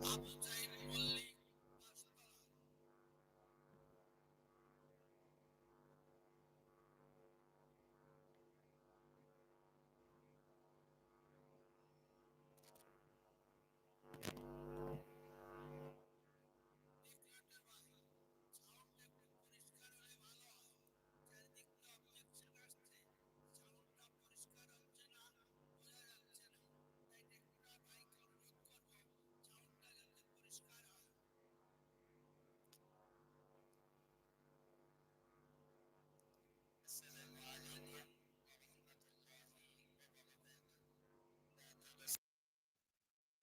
Papa,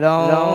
lòng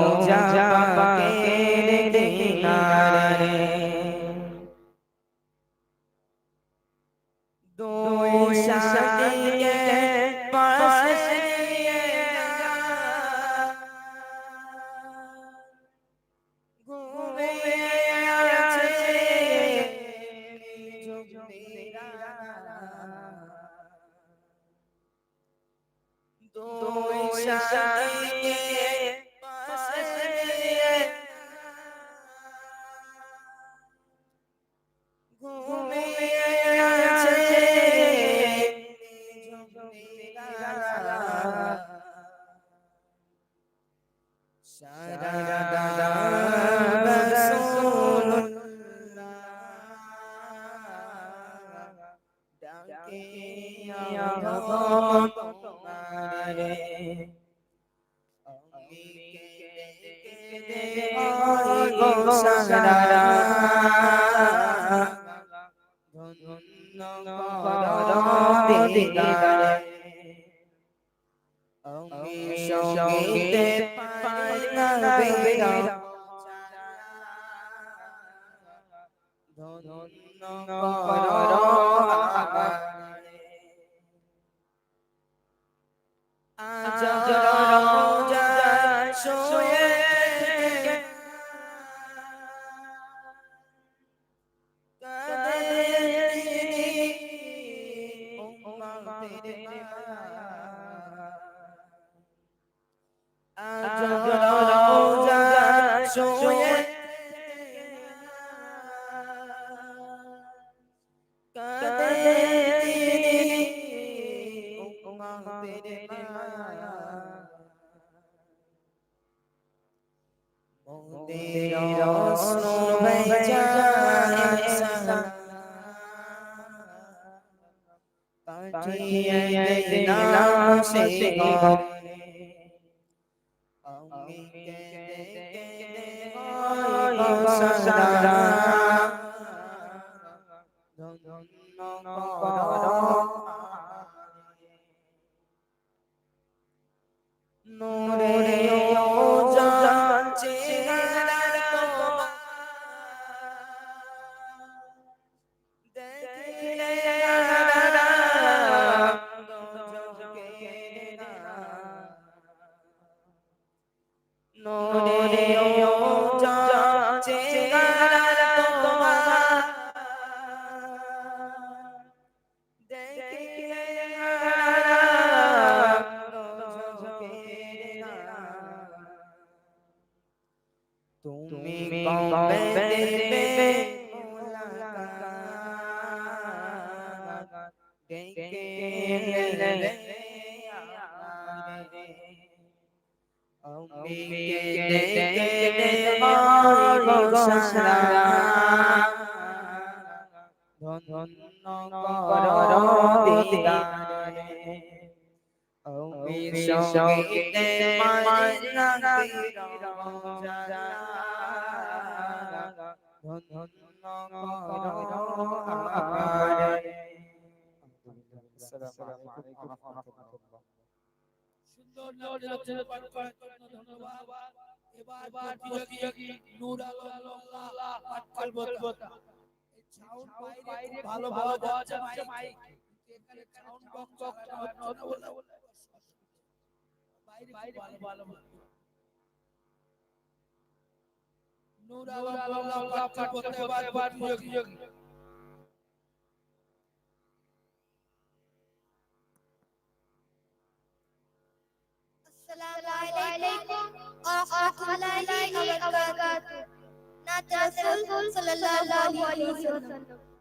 নূরে ধন্য করো দিদারে আমি সঙ্গীতে মাঝে ধন্য করো আসসালামু আলাইকুম ওয়া রাহমাতুল্লাহ সুন্দর নজর পাঠ করার জন্য ধন্যবাদ এবার প্রতিযোগী নূর আল্লাহ পাঠ করব ভালো ভালো যাচ্ছে মাইক এখানে সাউন্ড বক্স হচ্ছে না বলে বাইরে বাইরে ভালো ভালো নূর আল্লাহ পাঠ করতে এবার প্রতিযোগী السلام عليكم ورحمة الله وبركاته sunnat Rasul sallallahu alaihi wasallam.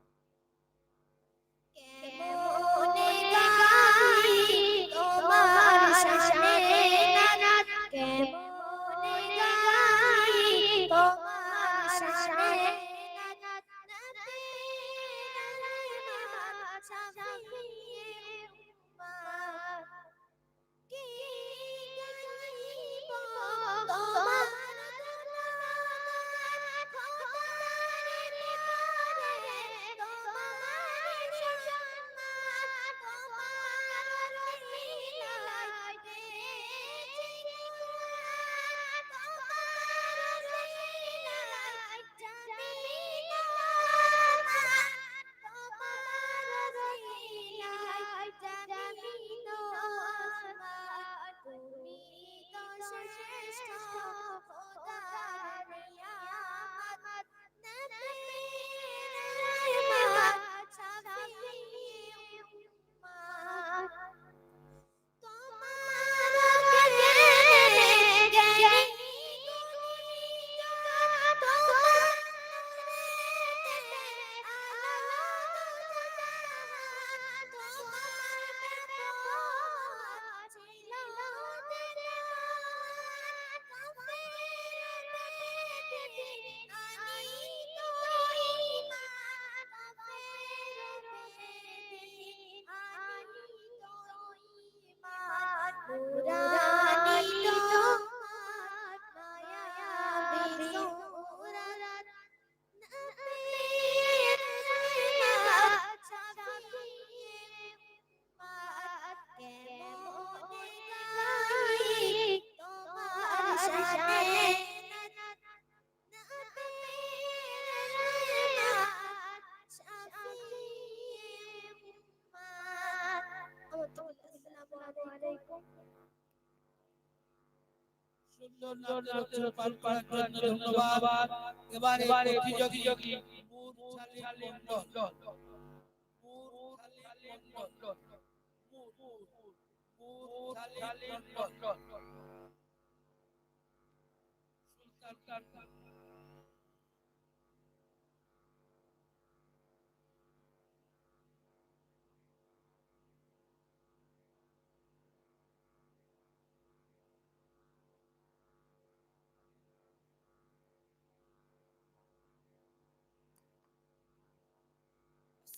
Buddha. ধন্যবাদ। এবারে প্রতিযোগী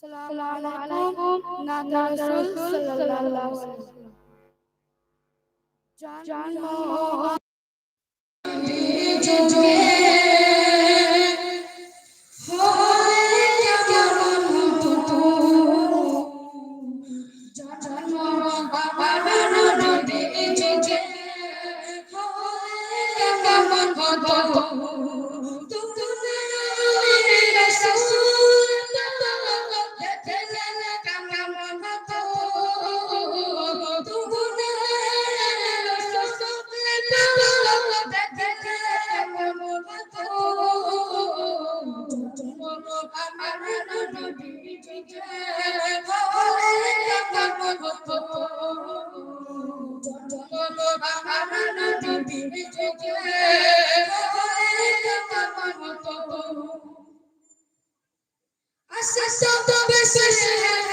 السلام عليكم نادى رسول صلى الله عليه وسلم جان পড়ে Vocês são também seja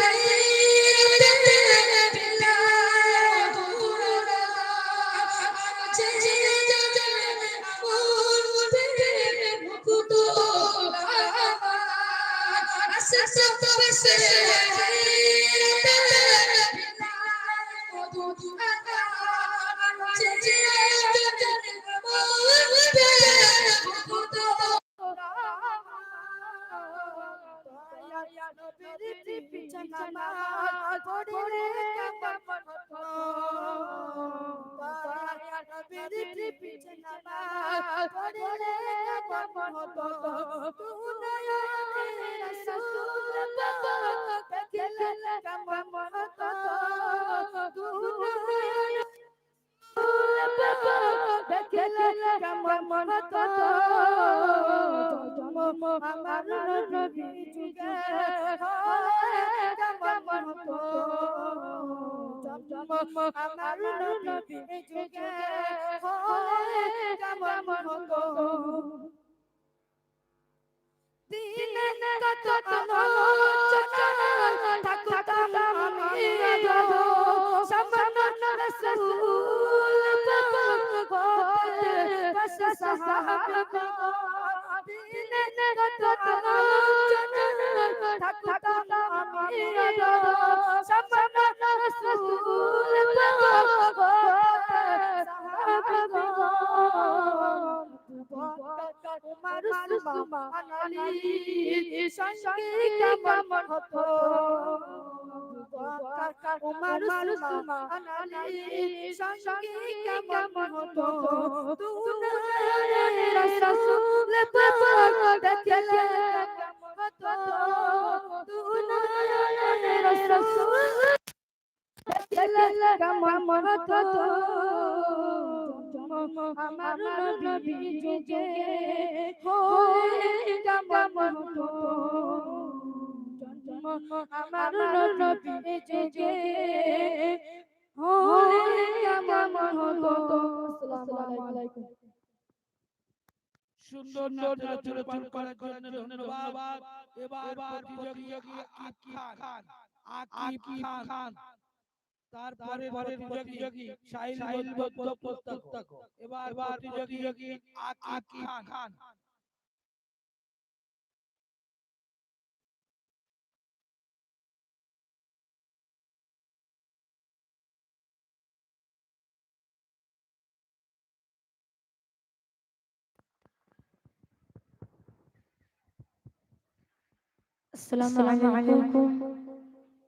আমার নবী যুগে আমার নবী যুগে কেমন হতো দিনে কত থাকতাম আমি সামনে রসুল হতে রস সাহাবা দিনে কত থাকতাম উমর উসমান আলী সঙ্গে কেমন হতো দুনিয়ার রাসূল পাক দেখলে হতো দুনিয়ার রাসূল দেখলে কেমন হতো আমার নবী যুগে হয়ে কেমন আমার নবী যুগে হয়ে কেমন হতো। আসসালামু আলাইকুম। সুন্দর নাচের পান করার জন্য ধন্যবাদ। এবার প্রতিযোগী আকিব খান। আকিব খান। তারপরে প্রতিযোগী সাহিল বদ্ধ পুস্তক এবার প্রতিযোগী আকিব খান السلام عليكم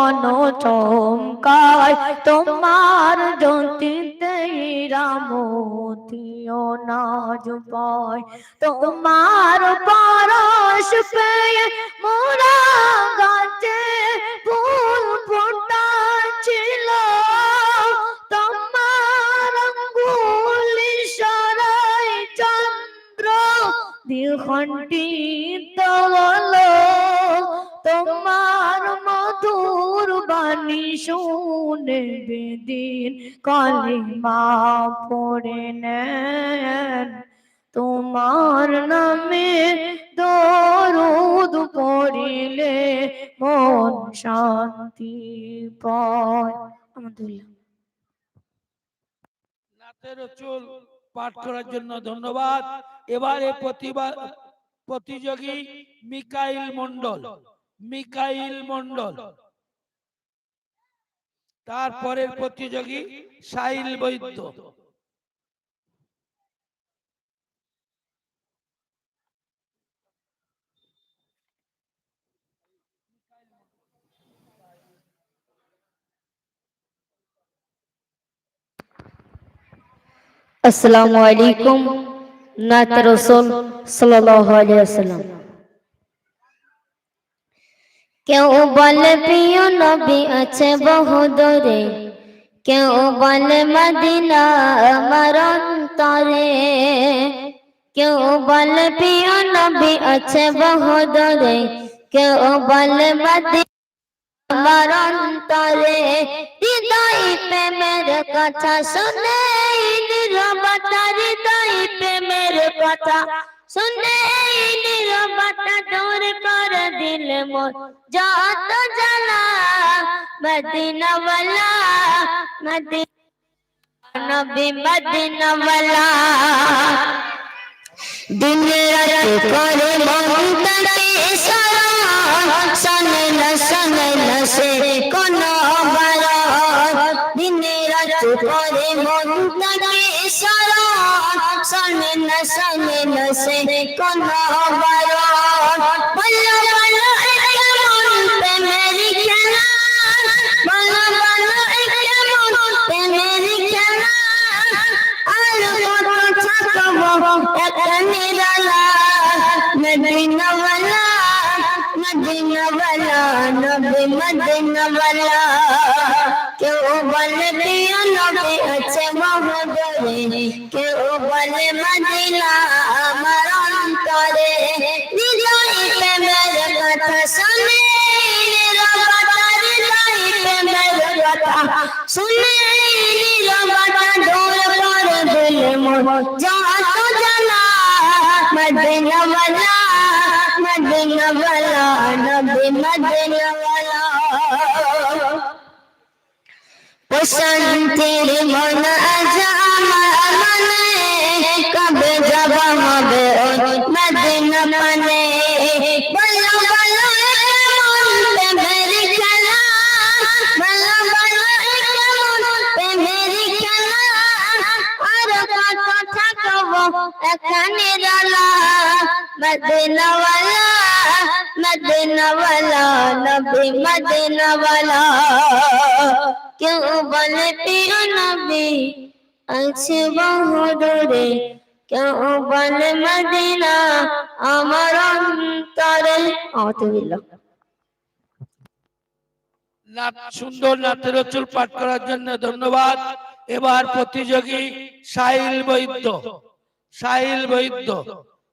ভুবন চমকায়, তোমার জ্যোতিতে রামতিও নাজ পায়। তোমার পরশ পেয়ে মোরা গাছে ফুল ফুটাচ্ছিল। তোমার অঙ্গুলি সরাই চন্দ্র দ্বিখণ্ডিত হলো। তোমার মধুর বাণী শুনে বেদিন কালিমা পড়ে নেন। তোমার নামে দরুদ পড়িলে মন শান্তি পায়। চুল পাঠ করার জন্য ধন্যবাদ। এবারে প্রতিভা প্রতিযোগী মিকাইল মন্ডল মিকাইল মন্ডল তারপরের প্রতিযোগী সাইল বৈদ্য। আসসালামু আলাইকুম নাত রসুল সাল্লাল্লাহু আলাইহি ওয়াসাল্লাম। কেউ বলে, প্রিয় নবী আছে বহু দূরে কেউ বলে, মদিনা আমার অন্তরে। কেউ বলে, প্রিয় নবী আছে বহু দূরে কেউ বলে, মদিনা আমার প্রেমের কথা শুনে নীরবতা হৃদয় প্রেমের কথা নীরবতা দূর করে দিল মোর যত জ্বালা মদিনাওয়ালা মদিনা নবী মদিনাওয়ালা দিন রাত করে মন তাকে সারা শোনে করে মন তাকে সারা শোনে না শোনে না সে কোন বারণ বলো বলো কেমন প্রেমের খেলা বলো বলো কেমন প্রেমের খেলা আর কত থাকব একটা নিরালা মদিনাওয়ালা মদিনাওয়ালা নবী মদিনাওয়ালা কেউ বলে প্রিয় নবী আছে মহদরে কেউ বলে মদিনা আমার অন্তরে হৃদয় প্রেমের কথা শুনে নীরবতা হৃদয় প্রেমের কথা শুনে নীরবতা দূর করে দিল মোর যত জ্বালা মন মনে মদিনা এখানে রালা নবী কেউ বলে নবী বহুদূরে কেউ বলে মদিনা আমার অন্তরে সুন্দর নাতের চুল পাঠ করার জন্য ধন্যবাদ এবার প্রতিযোগী সাহিল বৈদ্য সাহিল বৈদ্য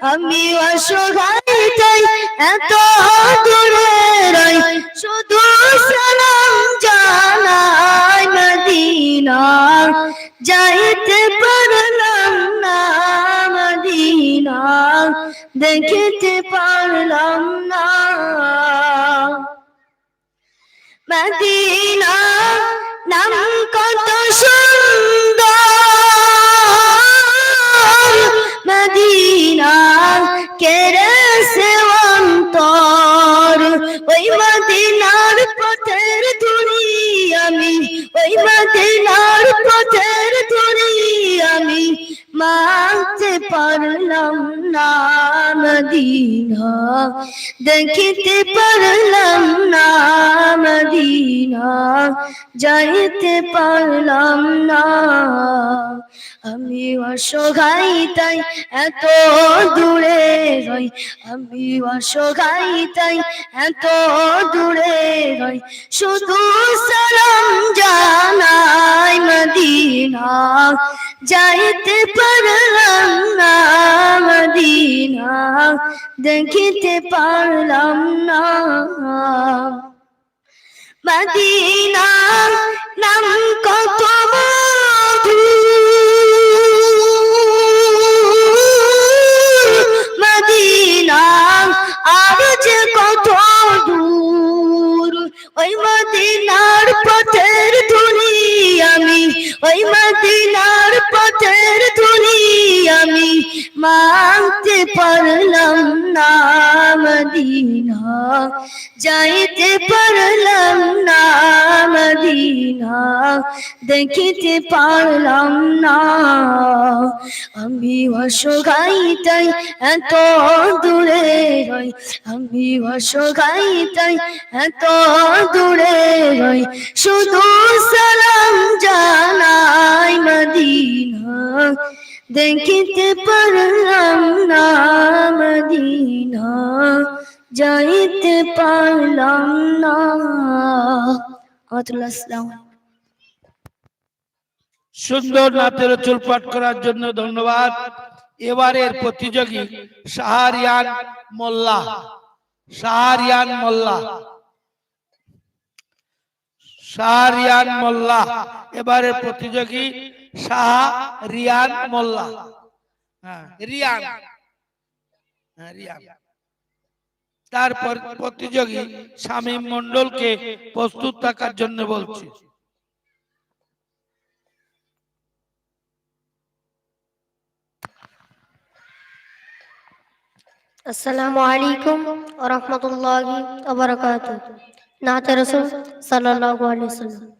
আমি অসহায় এত দূরে শুধু সালাম জানাই মদিনা যাইতে পারলাম না মদিনা দেখতে পারলাম না। মদিনা নাম কত সুন্দর। কেরেছে অন্তর? ওই মদিনার পথে আমি, ওই মদিনার পথের ধুরি আমি। মানতে পারলাম না মদিনা, দেখিতে পারলাম না মদিনা, যাইতে পারলাম না। আমি অসহায় তাই এত দূরে রই, আমি অসহায় তাই এত দূরে রই। শুধু জানাই মদিনা, যাইতে পারলাম না মদিনা, দেখিতে পারলাম না। মদিনা নাম কত মদিনা যে কত দূর। ওই মদিনার পথের ধুলি আমি ওই মদিনার পথের ধুলি আমি মানতে পারলাম না মদিনা। যাইতে পারলাম না মদিনা, দেখিতে পারলাম না। আমি অসহায় তাই এত দূরে রই, আমি অসহায় তাই এত দূরে রই। শুধু সালাম জানাই মদিনা দেখিতে পারলাম না মদিনা, যাইতে পারলাম না। সুন্দর নাতের চুল পাঠ করার জন্য ধন্যবাদ। এবারের প্রতিযোগী শাহরিয়ান মোল্লা। শাহরিয়ান মোল্লা। শাহরিয়ান মোল্লা। এবারের প্রতিযোগী শাহরিয়ান মোল্লা। হ্যাঁ রিয়ান হ্যাঁ রিয়ান তারপর প্রতিযোগী শামীম মন্ডলকে প্রস্তুত থাকার জন্য বলছি। আসসালামু আলাইকুম ওয়া রাহমাতুল্লাহি ওয়া বারাকাতুহু। নাত রাসূল সাল্লাল্লাহু আলাইহি ওয়াসাল্লাম।